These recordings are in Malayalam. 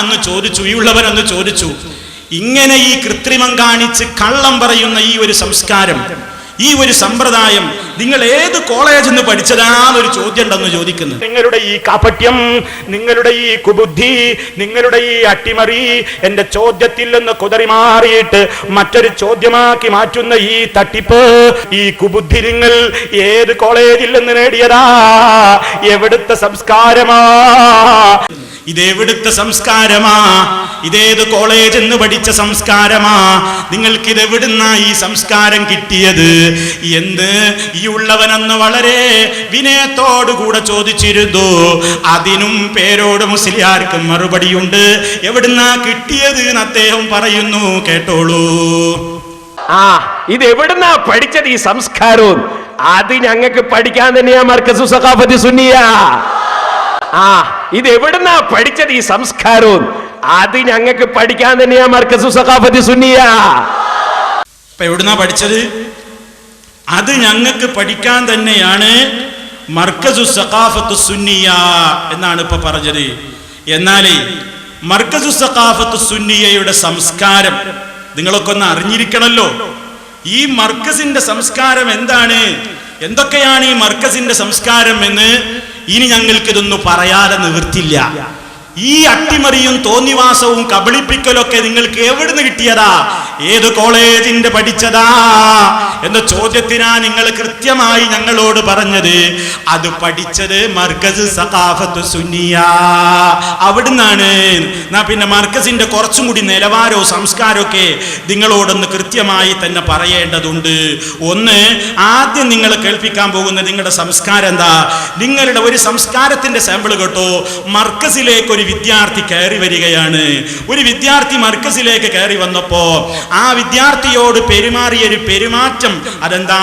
അങ്ങ് ചോദിച്ചു ഈ ഉള്ളവൻ ചോദിച്ചു. ഇങ്ങനെ ഈ കൃത്രിമം കാണിച്ച് കള്ളം പറയുന്ന ഈ ഒരു സംസ്കാരം ഈ ഒരു സമ്പ്രദായം നിങ്ങൾ ഏത് കോളേജിൽ നിന്ന് പഠിച്ചതാന്നൊരു ചോദ്യം ഉണ്ടെന്ന് ചോദിക്കുന്നു നിങ്ങളുടെ ഈ കാപട്യം നിങ്ങളുടെ ഈ കുബുദ്ധി നിങ്ങളുടെ ഈ അട്ടിമറി എന്റെ ചോദ്യത്തിൽ നിന്ന് കുതറി മാറിയിട്ട് മറ്റൊരു ചോദ്യമാക്കി മാറ്റുന്ന ഈ തട്ടിപ്പ് ഈ കുബുദ്ധി നിങ്ങൾ ഏത് കോളേജിൽ നിന്ന് നേടിയതാ? എവിടുത്തെ സംസ്കാരമാ? ഇതെവിടുത്തെ സംസ്കാരമാ? ഇതേത് കോളേജ് എന്ന് പഠിച്ച സംസ്കാരമാ? നിങ്ങൾക്ക് ഇതെവിടുന്ന ഈ സംസ്കാരം കിട്ടിയത്? എന്ത്? ഈ ഉള്ളവനെന്ന് വളരെ വിനയത്തോടുകൂടെ ചോദിച്ചിരുന്നു. അതിനും പേരോട് മുസ്ലിയാർക്കും മറുപടിയുണ്ട്. എവിടുന്നാ കിട്ടിയത് എന്ന് അദ്ദേഹം പറയുന്നു. കേട്ടോളൂ. ആ ഇത് എവിടുന്നാ പഠിച്ചത് ഈ സംസ്കാരവും? അത് ഞങ്ങൾക്ക് പഠിക്കാൻ തന്നെയാ മർക്കസു സഖാഫത്തി സുന്നിയ. ആ ഇത് എവിടുന്നാ പഠിച്ചത് ഈ സംസ്കാരവും? അത് ഞങ്ങൾക്ക് പഠിക്കാൻ തന്നെയാ മർക്കസു സഖാഫത്ത് സുന്നിയ. അപ്പൊ എവിടുന്നാ പഠിച്ചത്? അത് ഞങ്ങൾക്ക് പഠിക്കാൻ തന്നെയാണ് മർക്കസു സഖാഫത്ത് സുന്നിയ എന്നാണ് ഇപ്പൊ പറഞ്ഞത്. എന്നാലേ മർക്കസു സഖാഫത്ത് സുന്നിയയുടെ സംസ്കാരം നിങ്ങളൊക്കെ ഒന്ന് അറിഞ്ഞിരിക്കണല്ലോ. ഈ മർക്കസിന്റെ സംസ്കാരം എന്താണ്? എന്തൊക്കെയാണ് ഈ മർക്കസിന്റെ സംസ്കാരം എന്ന് ഇനി ഞങ്ങൾക്കിതൊന്നും പറയാതെ നിവൃത്തില്ല ഈ അട്ടിമറിയും തോന്നിവാസവും കബളിപ്പിക്കലൊക്കെ നിങ്ങൾക്ക് എവിടുന്ന് കിട്ടിയതാ? ഏത് കോളേജിന്റെ പഠിച്ചതാ? എന്ന ചോദ്യത്തിനാ നിങ്ങൾ കൃത്യമായി ഞങ്ങളോട് പറഞ്ഞത്. അത് പഠിച്ചത് മർക്കസ് സഖാഫത്ത് സുന്നിയ. അവിടുന്നാണ്. എന്നാ പിന്നെ മർക്കസിന്റെ കുറച്ചും കൂടി നിലവാരവും സംസ്കാരമൊക്കെ നിങ്ങളോടൊന്ന് കൃത്യമായി തന്നെ പറയേണ്ടതുണ്ട്. ഒന്ന് ആദ്യം നിങ്ങൾ കേൾപ്പിക്കാൻ പോകുന്ന നിങ്ങളുടെ സംസ്കാരം എന്താ? നിങ്ങളുടെ ഒരു സംസ്കാരത്തിന്റെ സാമ്പിൾ കേട്ടോ. മർക്കസിലേക്ക് ഒരു വിദ്യാർത്ഥി കയറി വരികയാണ്. ഒരു വിദ്യാർത്ഥി മർക്കസിലേക്ക് കയറി വന്നപ്പോ ആ വിദ്യാർത്ഥിയോട് പെരുമാറിയ ഒരു പെരുമാറ്റം. അതെന്താ?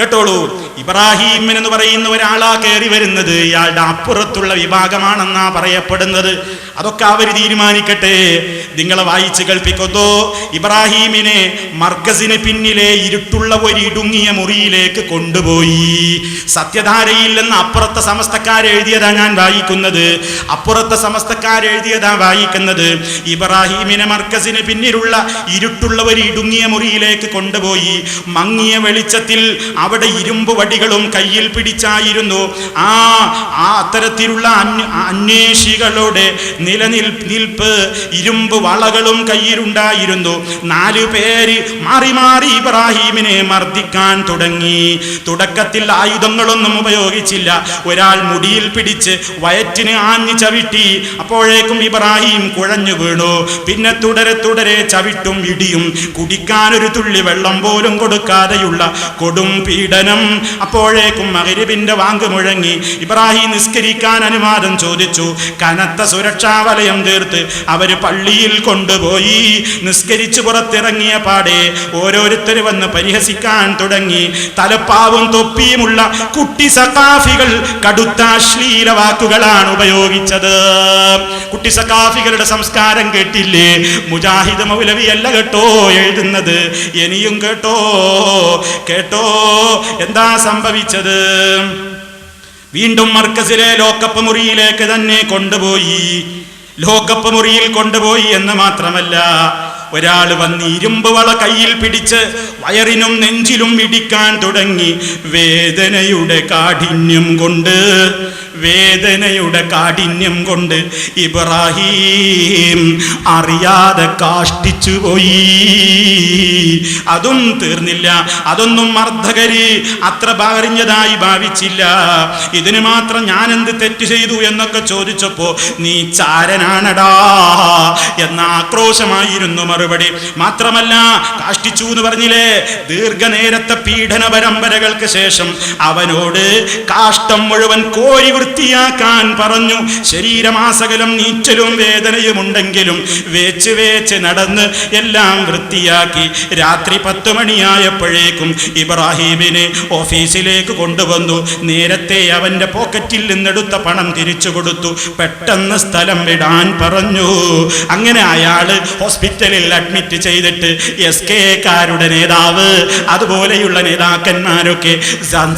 കേട്ടോളൂ. ഇബ്രാഹിം എന്ന് പറയുന്ന ഒരാളാ കയറി വരുന്നത്. ഇയാളുടെ അപ്പുറത്തുള്ള വിഭാഗമാണെന്നാ പറയപ്പെടുന്നത്. അതൊക്കെ അവർ തീരുമാനിക്കട്ടെ. നിങ്ങളെ വായിച്ച് കേൾപ്പിക്കുന്നു. ഇബ്രാഹീമിനെ മർഗസിന് പിന്നിലെ ഇരുട്ടുള്ള ഒരു ഇടുങ്ങിയ മുറിയിലേക്ക് കൊണ്ടുപോയി. സത്യധാരയിൽ നിന്ന് അപ്പുറത്തെ സമസ്തക്കാരെഴുതിയതാ ഞാൻ വായിക്കുന്നത്. അപ്പുറത്തെ സമസ്തക്കാരെഴുതിയതാ വായിക്കുന്നത്. ഇബ്രാഹീമിനെ മർക്കസിന് പിന്നിലുള്ള ഇരുട്ടുള്ള ഒരു ഇടുങ്ങിയ മുറിയിലേക്ക് കൊണ്ടുപോയി. മങ്ങിയ വെളിച്ചത്തിൽ അവിടെ ഇരുമ്പ് വടികളും കയ്യിൽ പിടിച്ചായിരുന്നു. ആ ആ അത്തരത്തിലുള്ള അന്വ അന്വേഷികളുടെ നിലനിൽ നിൽപ്പ് ഇരുമ്പ് വളകളും കയ്യിലുണ്ടായിരുന്നു. നാലു പേര് മാറി മാറി ഇബ്രാഹീമിനെ മർദ്ദിക്കാൻ തുടങ്ങി. തുടക്കത്തിൽ ആയുധങ്ങളൊന്നും ഉപയോഗിച്ചില്ല. ഒരാൾ മുടിയിൽ പിടിച്ച് വയറ്റിന് ആഞ്ഞു ചവിട്ടി അപ്പോഴേക്കും ഇബ്രാഹിം കുഴഞ്ഞു വീണു. പിന്നെ തുടരെ തുടരെ ചവിട്ടും ഇടിയും കുടിക്കാനൊരു തുള്ളി വെള്ളം പോലും കൊടുക്കാതെയുള്ള കൊടും പീഡനം. അപ്പോഴേക്കും മകരിബിന്റെ വാങ്ക് മുഴങ്ങി. ഇബ്രാഹിം നിസ്കരിക്കാൻ അനുവാദം ചോദിച്ചു. കനത്ത സുരക്ഷാ വലയം തീർത്ത് അവർ പള്ളിയിൽ കൊണ്ടുപോയി. നിസ്കരിച്ചു പുറത്തിറങ്ങിയ പാടെ ഓരോരുത്തർ വന്ന് പരിഹസിക്കാൻ തുടങ്ങി. തലപ്പാവും തൊപ്പിയുമുള്ള കുട്ടി സഖാഫികൾ കടുത്ത അശ്ലീല വാക്കുകളാണ് ഉപയോഗിച്ചത്. കുട്ടി സഖാഫികളുടെ സംസ്കാരം കേട്ടില്ലേ? മുജാഹിദ് മൗലവിയല്ല കേട്ടോ എഴുതുന്നത്? ഇനിയും കേട്ടോ? കേട്ടോ? എന്താ സംഭവിച്ചത്? വീണ്ടും മർക്കസിലെ ലോക്കപ്പ് മുറിയിലേക്ക് തന്നെ കൊണ്ടുപോയി. ലോക്കപ്പ് മുറിയിൽ കൊണ്ടുപോയി എന്ന് മാത്രമല്ല ഒരാൾ വന്ന് ഇരുമ്പ് വള കയ്യിൽ പിടിച്ച് വയറിനും നെഞ്ചിലും ഇടിക്കാൻ തുടങ്ങി. വേദനയുടെ കാഠിന്യം കൊണ്ട് വേദനയുടെ കാഠിന്യം കൊണ്ട് ഇബ്രാഹീം അറിയാതെ കാഷ്ടിച്ചു പോയി. അതും തീർന്നില്ല. അതൊന്നും അർദ്ധകരി അത്ര പറഞ്ഞതായി ഭാവിച്ചില്ല. ഇതിന് മാത്രം ഞാൻ എന്ത് തെറ്റ് ചെയ്തു എന്നൊക്കെ ചോദിച്ചപ്പോ നീ ചാരനാണടാ എന്ന ആക്രോശമായിരുന്നു മറുപടി. മാത്രമല്ല കാഷ്ടിച്ചു എന്ന് പറഞ്ഞില്ലേ ദീർഘനേരത്തെ പീഡന പരമ്പരകൾക്ക് ശേഷം അവനോട് കാഷ്ടം മുഴുവൻ കോരി വൃത്തിയാക്കാൻ പറഞ്ഞു. ശരീരമാസകലം നീച്ചലും വേദനയും ഉണ്ടെങ്കിലും വേച്ച് വേച്ച് നടന്ന് എല്ലാം വൃത്തിയാക്കി രാത്രി പത്ത് മണിയായപ്പോഴേക്കും ഇബ്രാഹീമിനെ ഓഫീസിലേക്ക് കൊണ്ടുവന്നു. നേരത്തെ അവന്റെ പോക്കറ്റിൽ നിന്നെടുത്ത പണം തിരിച്ചു കൊടുത്തു. പെട്ടെന്ന് സ്ഥലം വിടാൻ പറഞ്ഞു. അങ്ങനെ അയാൾ ഹോസ്പിറ്റലിൽ അഡ്മിറ്റ് ചെയ്തിട്ട് എസ് കെ കാരുടെ നേതാവ് അതുപോലെയുള്ള നേതാക്കന്മാരൊക്കെ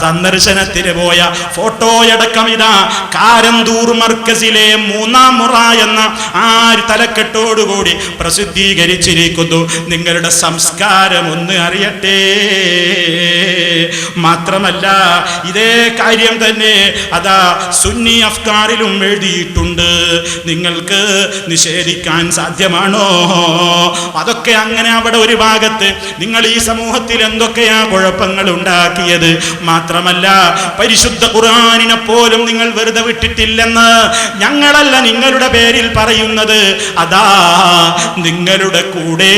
സന്ദർശനത്തിന് പോയ ഫോട്ടോയടക്കം ഇതാ കാരന്തൂർ മർക്കസിലെ മൂന്നാം മുറ എന്ന ആ തലക്കെട്ടോടുകൂടി പ്രസിദ്ധീകരിച്ചിരിക്കുന്നു. നിങ്ങളുടെ സംസ്കാരം ഒന്ന് അറിയട്ടെ. മാത്രമല്ല ഇതേ കാര്യം തന്നെ അതാ സുന്നി അഫ്കാറിലും എഴുതിയിട്ടുണ്ട്. നിങ്ങൾക്ക് നിഷേധിക്കാൻ സാധ്യമാണോ? അതൊക്കെ അങ്ങനെ അവിടെ ഒരു ഭാഗത്ത് നിങ്ങൾ ഈ സമൂഹത്തിൽ എന്തൊക്കെയാ കുഴപ്പങ്ങൾ ഉണ്ടാക്കിയത്? മാത്രമല്ല പരിശുദ്ധ ഖുർആനിനെ പോലും നിങ്ങൾ വെറുതെ വിട്ടിട്ടില്ലെന്ന് ഞങ്ങളല്ല നിങ്ങളുടെ പേരിൽ പറയുന്നത്. അതാ നിങ്ങളുടെ കൂടെ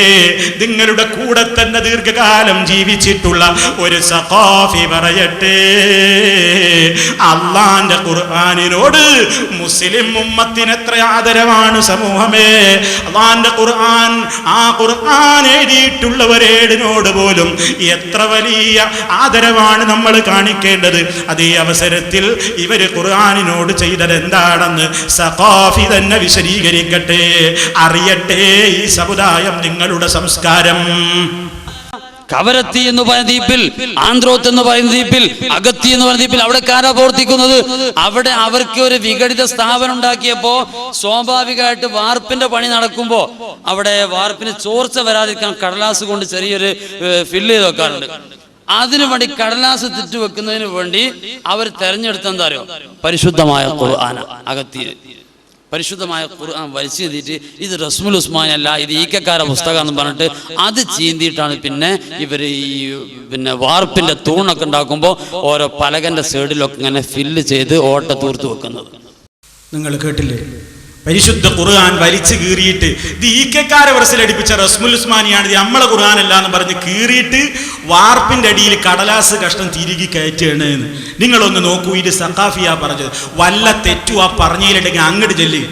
നിങ്ങളുടെ കൂടെ തന്നെ ദീർഘകാലം ജീവിച്ചിട്ടുള്ള ഒരു സഖാഫി പറയട്ടെ. അള്ളാന്റെ ഖുർആനിനോട് മുസ്ലിം ഉമ്മത്തിന് എത്ര ആദരവാണ് സമൂഹമേ. അള്ളാന്റെ ഖുർആൻ ആ ഖുർആൻ എഴുതിയിട്ടുള്ളവരേടിനോട് പോലും എത്ര വലിയ ആദരവാണ് നമ്മൾ കാണിക്കേണ്ടത്. അതേ അവസരത്തിൽ ഇവർ ഖുർആനിനോട് ചെയ്തത് എന്താണെന്ന് സഖാഫി തന്നെ വിശദീകരിക്കട്ടെ. അറിയട്ടെ ഈ സമുദായം നിങ്ങളുടെ സംസ്കാരം. കവരത്തി എന്ന് പറയുന്ന ദ്വീപിൽ ആന്ത്രോത്ത് എന്ന് പറയുന്ന ദ്വീപിൽ അഗത്തി എന്ന് പറയുന്ന ദ്വീപിൽ അവിടെ കാരാ പ്രവർത്തിക്കുന്നത്? അവിടെ അവർക്ക് ഒരു വിഘടിത സ്ഥാപനം ഉണ്ടാക്കിയപ്പോ സ്വാഭാവികമായിട്ട് വാർപ്പിന്റെ പണി നടക്കുമ്പോ അവിടെ വാർപ്പിന് ചോർച്ച വരാതിരിക്കാൻ കടലാസ് കൊണ്ട് ചെറിയൊരു ഫില്ല് ചെയ്ത് വെക്കാറുണ്ട്. അതിനു വേണ്ടി കടലാസ് തെറ്റു വെക്കുന്നതിന് വേണ്ടി അവർ തെരഞ്ഞെടുത്ത എന്താ അറിയോ? പരിശുദ്ധമായ ഖുർആന അകത്തി പരിശുദ്ധമായ ഖുർആൻ വലിച്ചു ചെയ്തിട്ട് ഇത് റസ്മുൽ ഉസ്മാൻ അല്ല ഇത് ഈക്കക്കാര പുസ്തകം എന്ന് പറഞ്ഞിട്ട് അത് ചീന്തിയിട്ടാണ് പിന്നെ ഇവർ ഈ പിന്നെ വാർപ്പിന്റെ തൂണൊക്കെ ഉണ്ടാക്കുമ്പോൾ ഓരോ പലകന്റെ സൈഡിലൊക്കെ ഇങ്ങനെ ഫില്ല് ചെയ്ത് ഓട്ട തൂർത്ത് വെക്കുന്നത്. നിങ്ങൾ കേട്ടില്ലേ? പരിശുദ്ധ ഖുർആൻ വലിച്ചു കീറിയിട്ട് ഇത് ഈ കെക്കാരെ വറസിലടിപ്പിച്ച റസ്മുൽ ഉസ്മാനിയാണ്. ഇത് നമ്മളെ അല്ല എന്ന് പറഞ്ഞ് കീറിയിട്ട് വാർപ്പിന്റെ അടിയിൽ കടലാസ് കഷ്ടം തിരികെ കയറ്റുകയാണ് എന്ന്. നിങ്ങളൊന്ന് നോക്കൂ ഇത് സഖാഫിയാ പറഞ്ഞത്. വല്ല തെറ്റു ആ പറഞ്ഞതിലിട്ടെങ്കിൽ അങ്ങോട്ട് ചെല്ല്.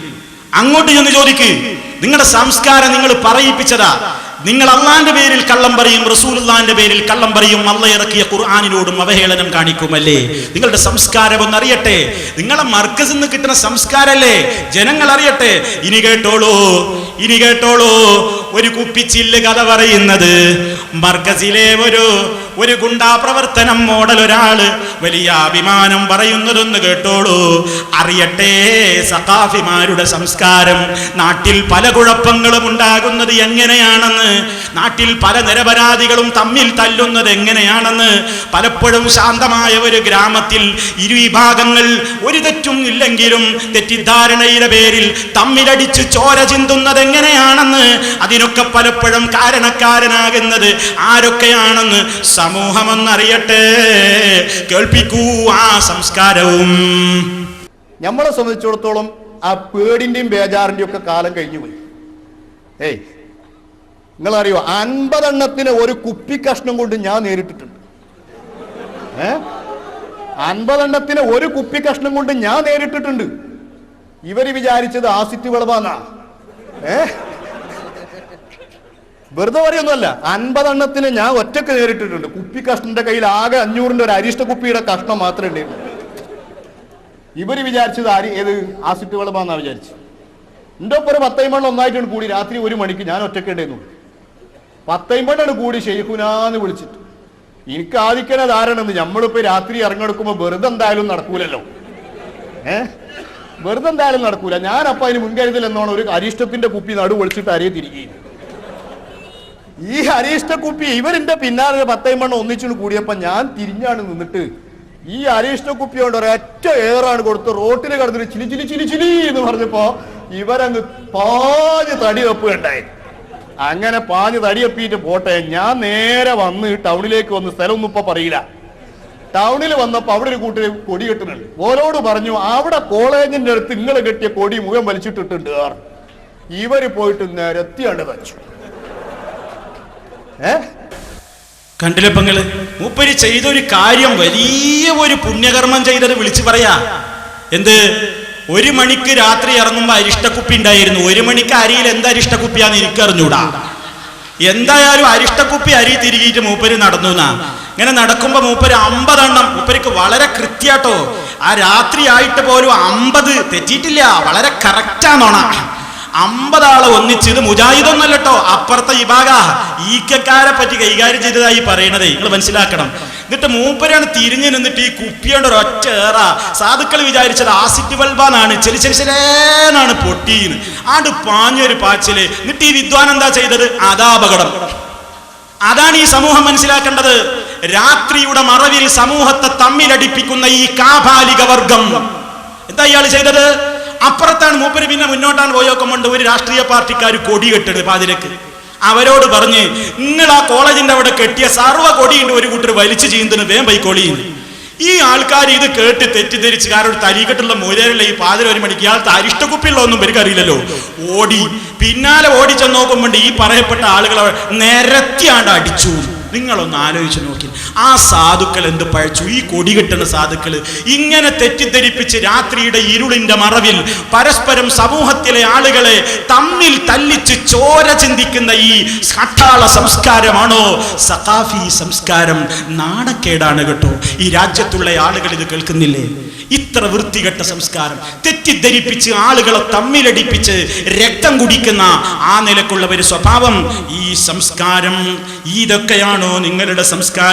അങ്ങോട്ട് ചെന്ന് ചോദിക്ക്. നിങ്ങളുടെ സംസ്കാരം നിങ്ങൾ പറയിപ്പിച്ചതാ. നിങ്ങൾ അള്ളാന്റെ പേരിൽ കള്ളം പറയും റസൂലുള്ളാന്റെ പേരിൽ കള്ളം പറയും അള്ള ഇറക്കിയ ഖുർആാനിനോടും അവഹേളനം കാണിക്കുമല്ലേ? നിങ്ങളുടെ സംസ്കാരം ഒന്ന് അറിയട്ടെ. നിങ്ങളെ മർക്കസിൽ നിന്ന് കിട്ടുന്ന സംസ്കാരല്ലേ? ജനങ്ങൾ അറിയട്ടെ. ഇനി കേട്ടോളൂ ഇനി കേട്ടോളൂ. ഒരു കുപ്പിച്ചില്ല് കഥ പറയുന്നത്. മർക്കസിലെ ഒരു ഒരു ഗുണ്ടാ പ്രവർത്തനം മോഡൽ ഒരാൾ വലിയ അഭിമാനം പറയുന്നതൊന്ന് കേട്ടോളൂ. അറിയട്ടെ സഖാഫിമാരുടെ സംസ്കാരം നാട്ടിൽ പല കുഴപ്പങ്ങളും ഉണ്ടാകുന്നത് എങ്ങനെയാണെന്ന് നാട്ടിൽ പല നിരപരാധികളും തമ്മിൽ തല്ലുന്നത് എങ്ങനെയാണെന്ന് പലപ്പോഴും ശാന്തമായ ഒരു ഗ്രാമത്തിൽ ഇരുവിഭാഗങ്ങൾ ഒരു തെറ്റും ഇല്ലെങ്കിലും തെറ്റിദ്ധാരണയുടെ പേരിൽ തമ്മിലടിച്ച് ചോര ചിന്തുന്നത് എങ്ങനെയാണെന്ന് അതിനൊക്കെ പലപ്പോഴും കാരണക്കാരനാകുന്നത് ആരൊക്കെയാണെന്ന് സമൂഹമെന്നറിയട്ടെ. കേൾപ്പിക്കൂ ആ സംസ്കാരവും. നമ്മളെ സംബന്ധിച്ചിടത്തോളം ആ പേടിന്റെയും ബേജാറിന്റെയും ഒക്കെ കാലം കഴിഞ്ഞു പോയി ഏയ് നിങ്ങളറിയോ അൻപതെണ്ണത്തിന് ഒരു കുപ്പി കഷ്ണം കൊണ്ട് ഞാൻ നേരിട്ടിട്ടുണ്ട്. ഏ? അൻപതെണ്ണത്തിന് ഒരു കുപ്പി കഷ്ണം കൊണ്ട് ഞാൻ നേരിട്ടിട്ടുണ്ട്. ഇവർ വിചാരിച്ചത് ആസിറ്റ് വിളവാന്നാ ഏ? വെറുതെ പറയൊന്നുമല്ല. അൻപതെണ്ണത്തിന് ഞാൻ ഒറ്റയ്ക്ക് നേരിട്ടിട്ടുണ്ട് കുപ്പി കഷ്ണന്റെ കയ്യിൽ ആകെ അഞ്ഞൂറിന്റെ ഒരു അരിഷ്ട കുപ്പിയുടെ കഷ്ണം മാത്രമേ ഉണ്ടായിരുന്നു ഇവർ വിചാരിച്ചത് ആര്? ഏത്? ആസിറ്റ് വെള്ളമാന്നാ വിചാരിച്ചു എന്റെ ഒപ്പം ഒരു പത്തൈമണ്ണം ഒന്നായിട്ടാണ് കൂടി. രാത്രി ഒരു മണിക്ക് ഞാൻ ഒറ്റക്കേണ്ടായിരുന്നു പത്തൈമണ്ണാണ് കൂടി ഷെയ്ഖുനാന്ന് വിളിച്ചിട്ട്. എനിക്ക് ആദിക്കണ ധാരണന്ന് നമ്മളിപ്പോ രാത്രി ഇറങ്ങെടുക്കുമ്പോ വെറുതെ എന്തായാലും നടക്കൂലല്ലോ. ഏ? വെറുതെ എന്തായാലും നടക്കൂല. ഞാൻ അപ്പൊ അതിന് മുൻകരുതൽ എന്നോണം ഒരു അരിഷ്ടത്തിന്റെ കുപ്പി നടു വിളിച്ചിട്ട് അരയെ തിരികെ ഈ അരിഷ്ട കുപ്പി ഇവരിന്റെ പിന്നാലെ പത്തൈമണ്ണം ഒന്നിച്ചു കൂടിയപ്പോ ഞാൻ തിരിഞ്ഞാണ് നിന്നിട്ട്. ഈ അരിഷ്ട കുപ്പി കൊണ്ട് ഒരൊറ്റ ഏറാണ് കൊടുത്ത് റോട്ടിൽ കടന്നിട്ട് ചിലി ചിലി ചിലി ചിലി എന്ന് പറഞ്ഞപ്പോ ഇവരങ്ങ് പാഞ്ഞ് തടി വെപ്പുകയുണ്ടായി അങ്ങനെ പാഞ്ഞ് തടിയപ്പിയിട്ട് പോട്ടെ ഞാൻ നേരെ വന്ന് ടൗണിലേക്ക് വന്ന് സ്ഥലമൊന്നും ഇപ്പൊ പറയില്ല. ടൗണിൽ വന്നപ്പോ അവിടെ ഒരു കൂട്ടര് കൊടി കെട്ടുന്നുണ്ട്. ഓരോട് പറഞ്ഞു അവിടെ കോളേജിന്റെ അടുത്ത് നിങ്ങൾ കെട്ടിയ കൊടി മുഖം വലിച്ചിട്ടിട്ടുണ്ട്. ഇവർ പോയിട്ട് നിരത്തിയാണ്ട് തച്ചു. കണ്ടില്ലേ പെങ്ങൾ? മൂപ്പര് ചെയ്തൊരു കാര്യം വലിയ ഒരു പുണ്യകർമ്മം ചെയ്തത് വിളിച്ചു പറയാ. എന്ത്? ഒരു മണിക്ക് രാത്രി ഇറങ്ങുമ്പോ അരിഷ്ടക്കുപ്പി ഉണ്ടായിരുന്നു. ഒരു മണിക്ക് അരിയിൽ എന്താ അരിഷ്ടക്കുപ്പിയാന്ന് എനിക്കറിഞ്ഞൂടാ എന്തായാലും അരിഷ്ടക്കുപ്പി അരി തിരികിയിട്ട് മൂപ്പര് നടന്നു എന്നാ. ഇങ്ങനെ നടക്കുമ്പോ മൂപ്പര് അമ്പതെണ്ണം. മൂപ്പർക്ക് വളരെ കൃത്യാട്ടോ. ആ രാത്രി ആയിട്ട് പോലും അമ്പത് തെറ്റിയിട്ടില്ല. വളരെ കറക്റ്റാന്നോണ അമ്പതാളെ ഒന്നിച്ച് ഇത് മുജാഹിദൊന്നല്ലോ അപ്പുറത്തെ വിഭാഗ. ഈക്കക്കാരെ പറ്റി കൈകാര്യം ചെയ്തതായി പറയണതേ. നിങ്ങൾ മനസ്സിലാക്കണം. എന്നിട്ട് മൂപ്പരാണ് തിരിഞ്ഞു നിന്നിട്ട് ഈ കുപ്പിയോണ്ട് ഒരൊറ്റ ഏറ. സാധുക്കൾ വിചാരിച്ചത് ആസിറ്റ് ബൾബാന്നാണ് ചെലി ചെലി ചെലേനാണ് പൊട്ടീന്ന്. ആണ്ട് പാഞ്ഞൊരു പാച്ചിൽ. എന്നിട്ട് ഈ വിദ്വാൻ എന്താ ചെയ്തത്? അതാപകടം അതാണ് ഈ സമൂഹം മനസ്സിലാക്കേണ്ടത്. രാത്രിയുടെ മറവിൽ സമൂഹത്തെ തമ്മിലടിപ്പിക്കുന്ന ഈ കാപാലിക വർഗം. എന്താ ഇയാൾ ചെയ്തത്? അപ്പുറത്താണ് മൂപ്പര് പിന്നെ മുന്നോട്ടാണ് പോയോക്കുമ്പോണ്ട് ഒരു രാഷ്ട്രീയ പാർട്ടിക്കാർ കൊടി കെട്ടിട് പാതിരക്ക്. അവരോട് പറഞ്ഞ് നിങ്ങൾ ആ കോളേജിന്റെ അവിടെ കെട്ടിയ സർവ കൊടിയുണ്ട് ഒരു കൂട്ടർ വലിച്ചു ചെയ്യുന്നതിന് വേം പൈക്കോളി ഈ ആൾക്കാർ ഇത് കേട്ട് തെറ്റിദ്ധരിച്ച് കാരണം തരീകെട്ടുള്ള മൂലയിലുള്ള ഈ പാതിര ഒരു മണിക്ക് ഇയാൾ പേർക്ക് അറിയില്ലല്ലോ. ഓടി പിന്നാലെ ഓടിച്ചെന്ന് നോക്കുമ്പോൾ ഈ പറയപ്പെട്ട ആളുകളെ നിരത്തിയാണ്ട് അടിച്ചു. നിങ്ങളൊന്ന് ആലോചിച്ച് നോക്കി. ആ സാധുക്കൾ എന്ത് പഴച്ചു? ഈ കൊടി കിട്ടുന്ന സാധുക്കൾ ഇങ്ങനെ തെറ്റിദ്ധരിപ്പിച്ച് രാത്രിയുടെ ഇരുളിന്റെ മറവിൽ പരസ്പരം സമൂഹത്തിലെ ആളുകളെ തമ്മിൽ ചോര ചിന്തിക്കുന്ന ഈ സഠാള സംസ്കാരമാണോ? സഖാഫി സംസ്കാരം നാണക്കേടാണ് കേട്ടോ. ഈ രാജ്യത്തുള്ള ആളുകൾ ഇത് കേൾക്കുന്നില്ലേ? ഇത്ര വൃത്തികെട്ട സംസ്കാരം. തെറ്റിദ്ധരിപ്പിച്ച് ആളുകളെ തമ്മിലടിപ്പിച്ച് രക്തം കുടിക്കുന്ന ആ നിലക്കുള്ള ഒരു സ്വഭാവം ഈ സംസ്കാരം. ഇതൊക്കെയാണോ നിങ്ങളുടെ സംസ്കാരം?